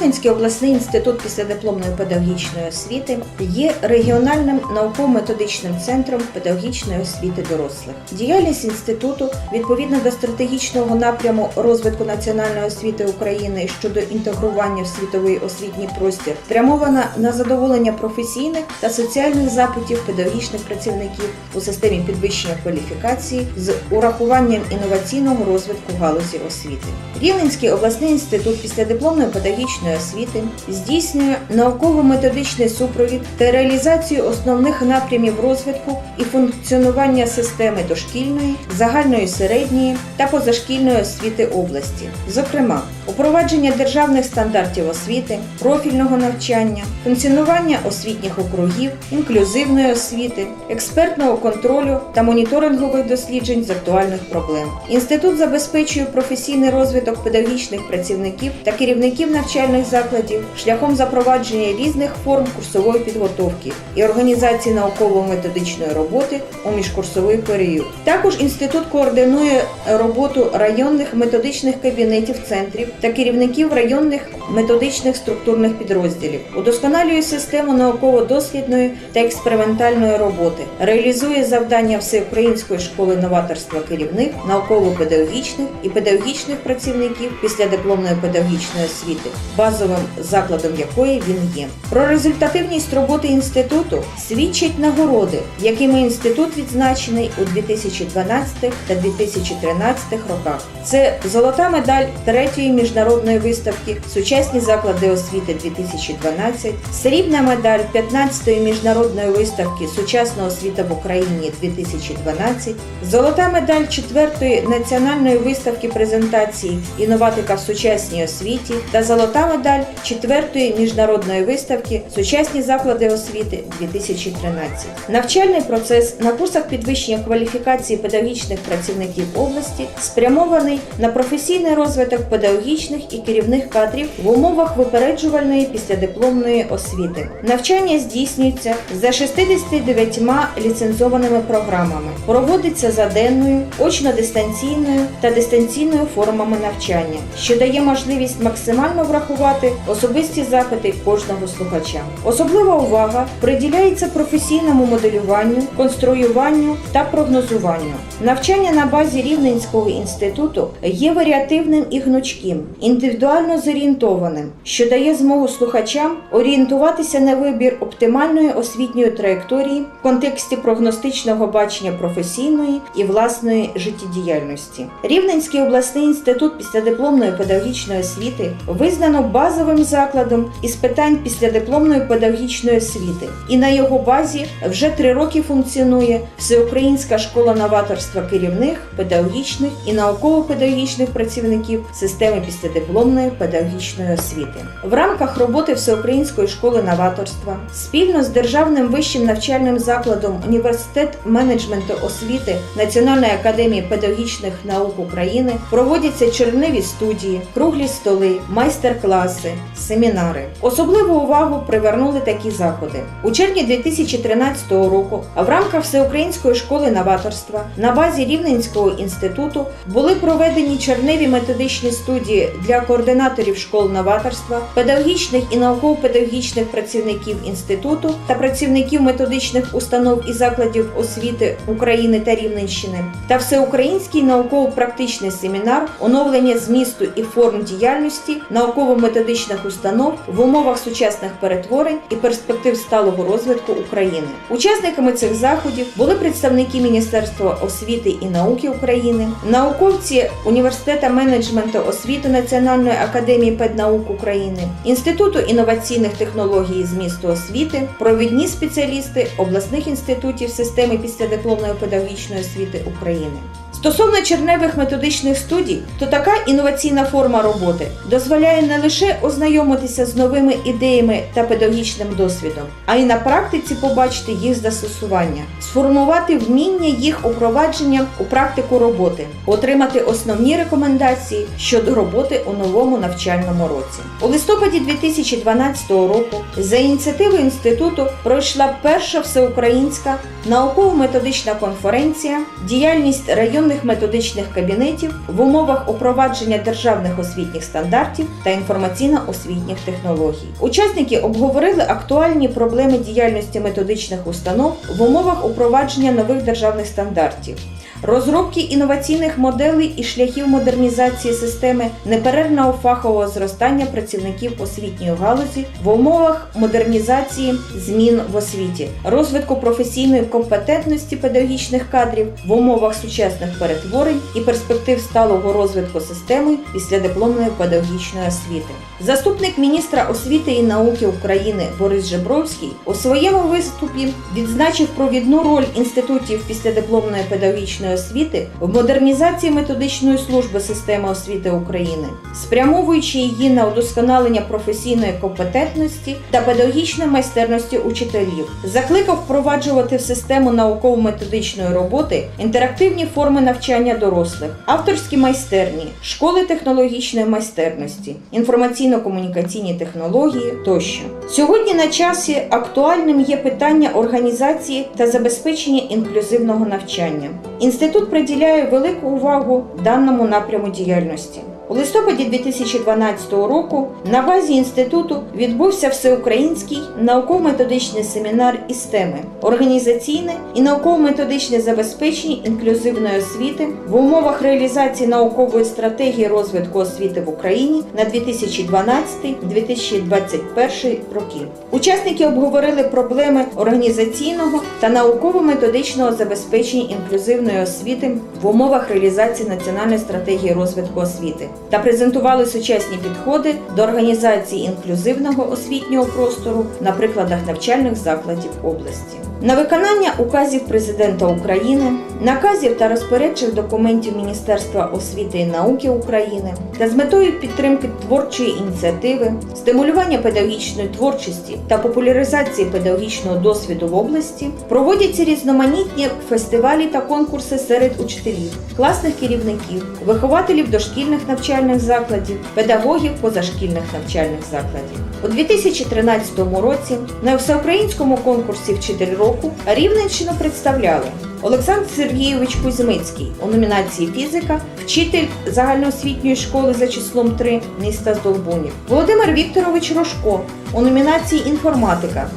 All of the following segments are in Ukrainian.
Рівненський обласний інститут післядипломної педагогічної освіти є регіональним науково-методичним центром педагогічної освіти дорослих. Діяльність інституту відповідно до стратегічного напряму розвитку національної освіти України щодо інтегрування в світовий освітній простір спрямована на задоволення професійних та соціальних запитів педагогічних працівників у системі підвищення кваліфікації з урахуванням інноваційного розвитку галузі освіти. Рівненський обласний інститут післядипломної педагогічної освіти здійснює науково-методичний супровід та реалізацію основних напрямів розвитку і функціонування системи дошкільної, загальної середньої та позашкільної освіти області, зокрема, упровадження державних стандартів освіти, профільного навчання, функціонування освітніх округів, інклюзивної освіти, експертного контролю та моніторингових досліджень з актуальних проблем. Інститут забезпечує професійний розвиток педагогічних працівників та керівників навчальних закладів шляхом запровадження різних форм курсової підготовки і організації науково-методичної роботи у міжкурсовий період. Також інститут координує роботу районних методичних кабінетів центрів та керівників районних методичних структурних підрозділів, удосконалює систему науково-дослідної та експериментальної роботи, реалізує завдання Всеукраїнської школи новаторства керівних, науково-педагогічних і педагогічних працівників післядипломної педагогічної освіти, базовим закладом якої він є. Про результативність роботи інституту свідчать нагороди, якими інститут відзначений у 2012 та 2013 роках. Це золота медаль третьої міжнародної виставки Сучасні заклади освіти 2012, срібна медаль 15-ї міжнародної виставки Сучасна освіта в Україні 2012, золота медаль 4-ї національної виставки презентації Інноватика в сучасній освіті та золота медаль 4-ї міжнародної виставки Сучасні заклади освіти 2013. Навчальний процес на курсах підвищення кваліфікації педагогічних працівників області спрямований на професійний розвиток педагогічних і керівних кадрів в умовах випереджувальної післядипломної освіти. Навчання здійснюється за 69 ліцензованими програмами, проводиться за денною, очно-дистанційною та дистанційною формами навчання, що дає можливість максимально врахувати особисті запити кожного слухача. Особлива увага приділяється професійному моделюванню, конструюванню та прогнозуванню. Навчання на базі Рівненського інституту є варіативним і гнучким, індивідуально зорієнтованим, що дає змогу слухачам орієнтуватися на вибір оптимальної освітньої траєкторії в контексті прогностичного бачення професійної і власної життєдіяльності. Рівненський обласний інститут післядипломної педагогічної освіти визнано базовим закладом із питань післядипломної педагогічної освіти, і на його базі вже три роки функціонує Всеукраїнська школа новаторства керівних, педагогічних і науково-педагогічних працівників системи післядипломної педагогічної освіти. В рамках роботи Всеукраїнської школи новаторства спільно з Державним вищим навчальним закладом Університет менеджменту освіти Національної академії педагогічних наук України проводяться черневі студії, круглі столи, майстер-класи, семінари. Особливу увагу привернули такі заходи. У червні 2013 року в рамках Всеукраїнської школи новаторства на базі Рівненського інституту були проведені черневі методичні студії для координаторів школ новаторства, педагогічних і науково-педагогічних працівників інституту та працівників методичних установ і закладів освіти України та Рівненщини, та всеукраїнський науково-практичний семінар оновлення змісту і форм діяльності науково-методичних установ в умовах сучасних перетворень і перспектив сталого розвитку України. Учасниками цих заходів були представники Міністерства освіти і науки України, науковці університета менеджменту освіти Національної академії педнаук України, Інституту інноваційних технологій з змісту освіти, провідні спеціалісти обласних інститутів системи післядипломної педагогічної освіти України. Стосовно черневих методичних студій, то така інноваційна форма роботи дозволяє не лише ознайомитися з новими ідеями та педагогічним досвідом, а й на практиці побачити їх застосування, сформувати вміння їх упровадження у практику роботи, отримати основні рекомендації щодо роботи у новому навчальному році. У листопаді 2012 року за ініціативою інституту пройшла перша всеукраїнська науково-методична конференція, діяльність районних електронних методичних кабінетів в умовах упровадження державних освітніх стандартів та інформаційно-освітніх технологій. Учасники обговорили актуальні проблеми діяльності методичних установ в умовах упровадження нових державних стандартів. Розробки інноваційних моделей і шляхів модернізації системи неперервного фахового зростання працівників освітньої галузі в умовах модернізації змін в освіті, розвитку професійної компетентності педагогічних кадрів в умовах сучасних перетворень і перспектив сталого розвитку системи післядипломної педагогічної освіти. Заступник міністра освіти і науки України Борис Жебровський у своєму виступі відзначив провідну роль інститутів післядипломної педагогічної освіти в модернізації методичної служби системи освіти України, спрямовуючи її на удосконалення професійної компетентності та педагогічної майстерності учителів, закликав впроваджувати в систему науково-методичної роботи інтерактивні форми навчання дорослих, авторські майстерні, школи технологічної майстерності, інформаційно-комунікаційні технології тощо. Сьогодні на часі актуальним є питання організації та забезпечення інклюзивного навчання. Інститут приділяє велику увагу даному напряму діяльності. У листопаді 2012 року на базі інституту відбувся всеукраїнський науково-методичний семінар із теми організаційне і науково-методичне забезпечення інклюзивної освіти в умовах реалізації наукової стратегії розвитку освіти в Україні на 2012-2021 роки. Учасники обговорили проблеми організаційного та науково-методичного забезпечення інклюзивної освіти в умовах реалізації національної стратегії розвитку освіти та презентували сучасні підходи до організації інклюзивного освітнього простору на прикладах навчальних закладів області. На виконання указів президента України, наказів та розпорядчих документів Міністерства освіти і науки України та з метою підтримки творчої ініціативи, стимулювання педагогічної творчості та популяризації педагогічного досвіду в області проводяться різноманітні фестивалі та конкурси серед учителів, класних керівників, вихователів дошкільних навчальних закладів, педагогів позашкільних навчальних закладів. У 2013 році на всеукраїнському конкурсі Вчитель року Рівненщину представляли Олександр Сергійович Кузьмицький у номінації фізика, вчитель загальноосвітньої школи за числом 3 міста Здолбунів, Володимир Вікторович Рожко у номінації інформатика.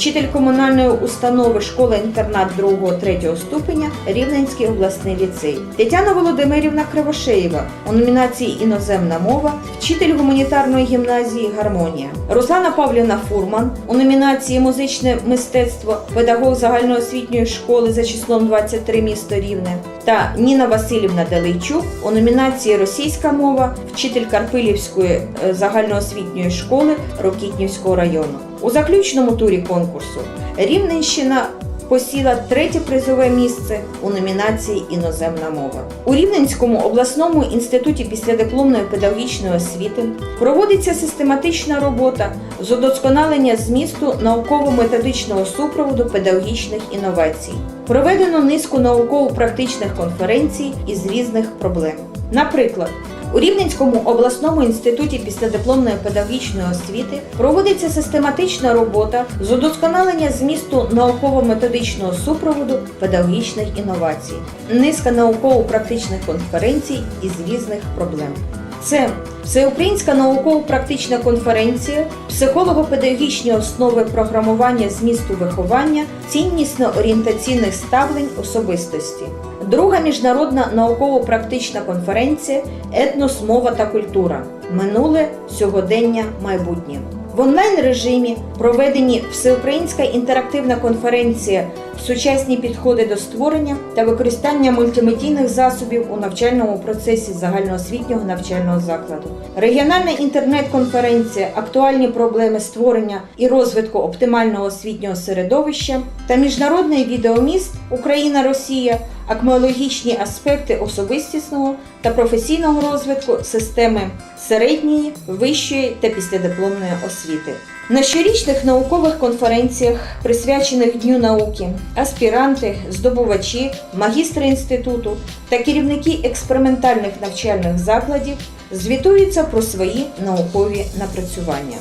Вчитель комунальної установи школа-інтернат 2-3 ступеня Рівненський обласний ліцей. Тетяна Володимирівна Кривошеєва у номінації Іноземна мова, вчитель гуманітарної гімназії Гармонія. Руслана Павлівна Фурман у номінації Музичне мистецтво, педагог загальноосвітньої школи за числом 23 місто Рівне. Та Ніна Васильівна Делейчук у номінації Російська мова, вчитель Карпилівської е, загальноосвітньої школи Рокітнівського району. У заключному турі конкурсу Рівненщина посіла третє призове місце у номінації Іноземна мова. У Рівненському обласному інституті післядипломної педагогічної освіти проводиться систематична робота з удосконалення змісту науково-методичного супроводу педагогічних інновацій. Проведено низку науково-практичних конференцій із різних проблем. Наприклад, у Рівненському обласному інституті післядипломної педагогічної освіти проводиться систематична робота з удосконалення змісту науково-методичного супроводу педагогічних інновацій, низка науково-практичних конференцій із різних проблем. Це Всеукраїнська науково-практична конференція, психолого-педагогічні основи програмування змісту виховання, ціннісно-орієнтаційних ставлень особистості. Друга міжнародна науково-практична конференція Етнос, мова та культура. Минуле сьогодення, майбутнє. В онлайн режимі проведені всеукраїнська інтерактивна конференція Сучасні підходи до створення та використання мультимедійних засобів у навчальному процесі загальноосвітнього навчального закладу. Регіональна інтернет-конференція Актуальні проблеми створення і розвитку оптимального освітнього середовища та міжнародний відеоміст Україна-Росія акмеологічні аспекти особистісного та професійного розвитку системи середньої, вищої та післядипломної освіти. На щорічних наукових конференціях, присвячених Дню науки, аспіранти, здобувачі, магістри інституту та керівники експериментальних навчальних закладів звітуються про свої наукові напрацювання.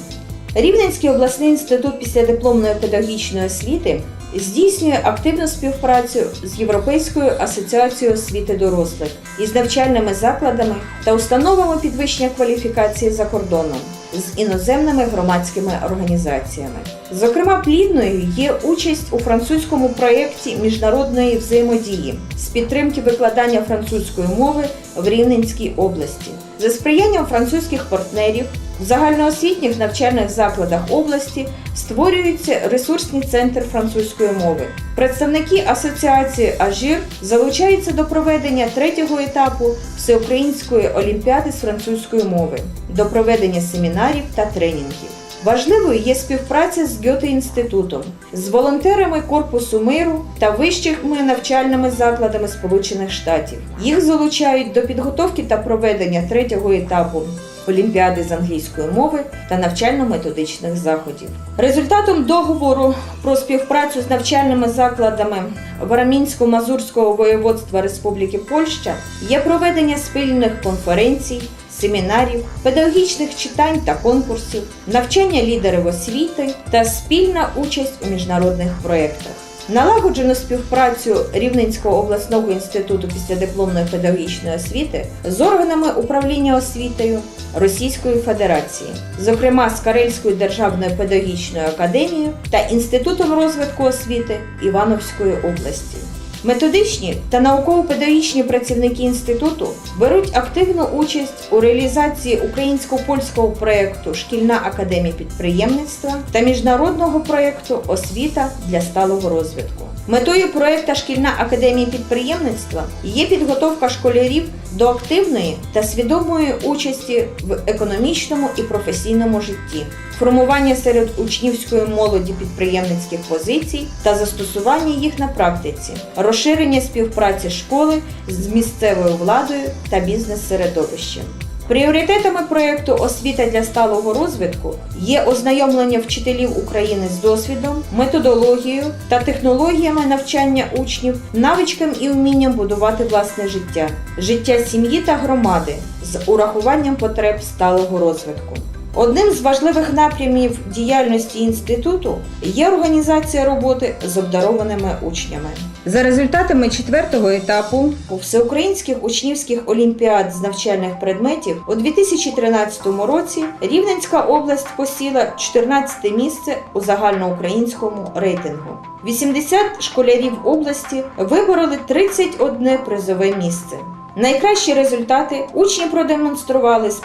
Рівненський обласний інститут післядипломної педагогічної освіти здійснює активну співпрацю з Європейською асоціацією освіти дорослих із навчальними закладами та установами підвищення кваліфікації за кордоном з іноземними громадськими організаціями. Зокрема, плідною є участь у французькому проєкті міжнародної взаємодії з підтримки викладання французької мови в Рівненській області. За сприянням французьких партнерів в загальноосвітніх навчальних закладах області створюється ресурсний центр французької мови. Представники асоціації Ажир залучаються до проведення третього етапу всеукраїнської олімпіади з французької мови, до проведення семінарів та тренінгів. Важливою є співпраця з Гьоте-інститутом, з волонтерами Корпусу миру та вищими навчальними закладами Сполучених Штатів. Їх залучають до підготовки та проведення третього етапу Олімпіади з англійської мови та навчально-методичних заходів. Результатом договору про співпрацю з навчальними закладами Варамінсько-Мазурського воєводства Республіки Польща є проведення спільних конференцій, семінарів, педагогічних читань та конкурсів, навчання лідерів освіти та спільна участь у міжнародних проєктах. Налагоджену співпрацю Рівненського обласного інституту післядипломної педагогічної освіти з органами управління освітою Російської Федерації, зокрема з Карельською державною педагогічною академією та Інститутом розвитку освіти Івановської області. Методичні та науково-педагогічні працівники інституту беруть активну участь у реалізації українсько-польського проєкту Шкільна академія підприємництва та міжнародного проєкту Освіта для сталого розвитку. Метою проєкта Шкільна академія підприємництва є підготовка школярів до активної та свідомої участі в економічному і професійному житті, формування серед учнівської молоді підприємницьких позицій та застосування їх на практиці, розширення співпраці школи з місцевою владою та бізнес-середовищем. Пріоритетами проєкту Освіта для сталого розвитку є ознайомлення вчителів України з досвідом, методологією та технологіями навчання учнів, навичкам і вмінням будувати власне життя, життя сім'ї та громади з урахуванням потреб сталого розвитку. Одним з важливих напрямів діяльності інституту є організація роботи з обдарованими учнями. За результатами четвертого етапу всеукраїнських учнівських олімпіад з навчальних предметів у 2013 році Рівненська область посіла 14 місце у загальноукраїнському рейтингу. 80 школярів області вибороли 31 призове місце. Найкращі результати учні продемонстрували з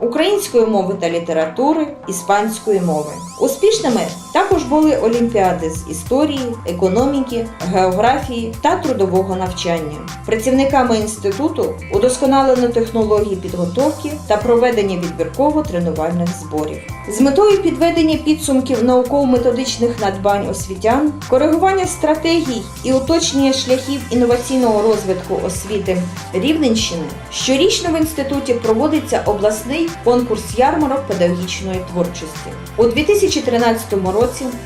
української мови та літератури, іспанської мови. Успішними також були олімпіади з історії, економіки, географії та трудового навчання. Працівниками інституту удосконалено технології підготовки та проведення відбірково-тренувальних зборів. З метою підведення підсумків науково-методичних надбань освітян, коригування стратегій і уточнення шляхів інноваційного розвитку освіти Рівненщини щорічно в інституті проводиться обласний конкурс ярмарок педагогічної творчості. У 2013 році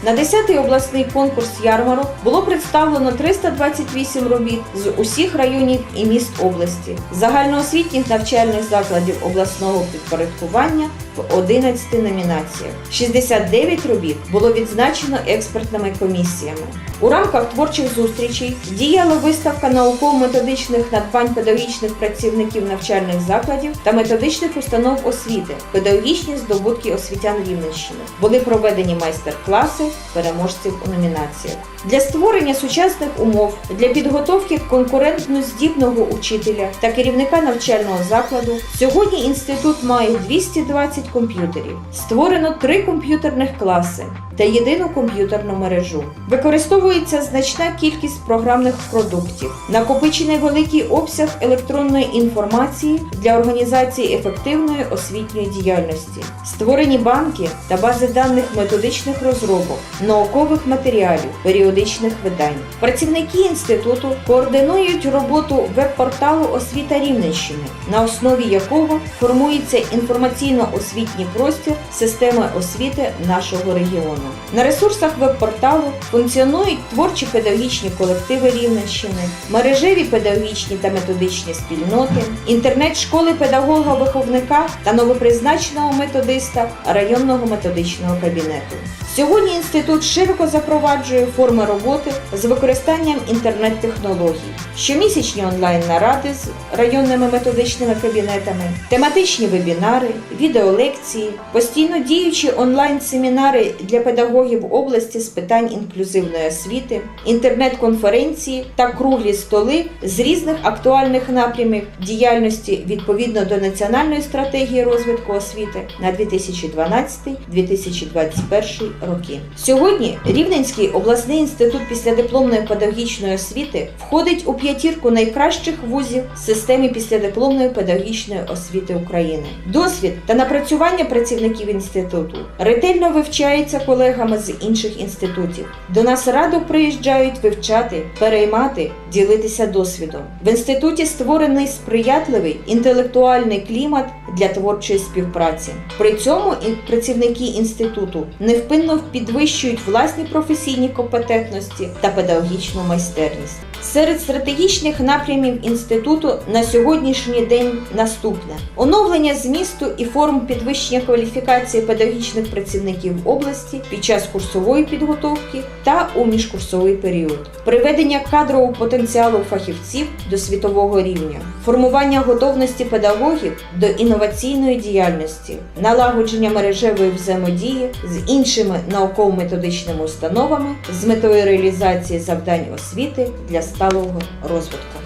на 10-й обласний конкурс ярмарок було представлено 328 робіт з усіх районів і міст області, загальноосвітніх навчальних закладів обласного підпорядкування в 11 номінаціях. 69 робіт було відзначено експертними комісіями. У рамках творчих зустрічей діяла виставка науково-методичних надбань педагогічних працівників навчальних закладів та методичних установ освіти, педагогічні здобутки освітян Рівненщини. Були проведені майстер-класи переможців у номінаціях. Для створення сучасних умов для підготовки конкурентно здібного учителя та керівника навчального закладу сьогодні інститут має 220 комп'ютерів. Створено три комп'ютерних класи та єдину комп'ютерну мережу. Використовується значна кількість програмних продуктів, накопичений великий обсяг електронної інформації для організації ефективної освітньої діяльності, створені банки та бази даних методичних розробок, наукових матеріалів, періодичних видань. Працівники інституту координують роботу веб-порталу Освіта Рівненщини, на основі якого формується інформаційно-освітній простір системи освіти нашого регіону. На ресурсах веб-порталу функціонують творчі педагогічні колективи Рівненщини, мережеві педагогічні та методичні спільноти, інтернет-школи педагога-виховника та новопризначеного методиста районного методичного кабінету. Сьогодні інститут широко запроваджує форми роботи з використанням інтернет-технологій, щомісячні онлайн-наради з районними методичними кабінетами, тематичні вебінари, відеолекції, постійно діючі онлайн-семінари для педагогів області з питань інклюзивної освіти, інтернет-конференції та круглі столи з різних актуальних напрямів діяльності відповідно до національної стратегії розвитку освіти на 2012-2021 роки. Сьогодні Рівненський обласний інститут післядипломної педагогічної освіти входить у п'ятірку найкращих вузів в системі післядипломної педагогічної освіти України. Досвід та напрацювання працівників інституту ретельно вивчається колегами з інших інститутів. До нас радо приїжджають вивчати, переймати, ділитися досвідом. В інституті створений сприятливий інтелектуальний клімат для творчої співпраці. При цьому працівники інституту невпинно підвищують власні професійні компетентності та педагогічну майстерність. Серед стратегічних напрямів інституту на сьогоднішній день наступне: оновлення змісту і форм підвищення кваліфікації педагогічних працівників області під час курсової підготовки та у міжкурсовий період, приведення кадрового потенціалу фахівців до світового рівня, формування готовності педагогів до інноваційної діяльності, налагодження мережевої взаємодії з іншими науково-методичними установами з метою реалізації завдань освіти для сталого розвитку.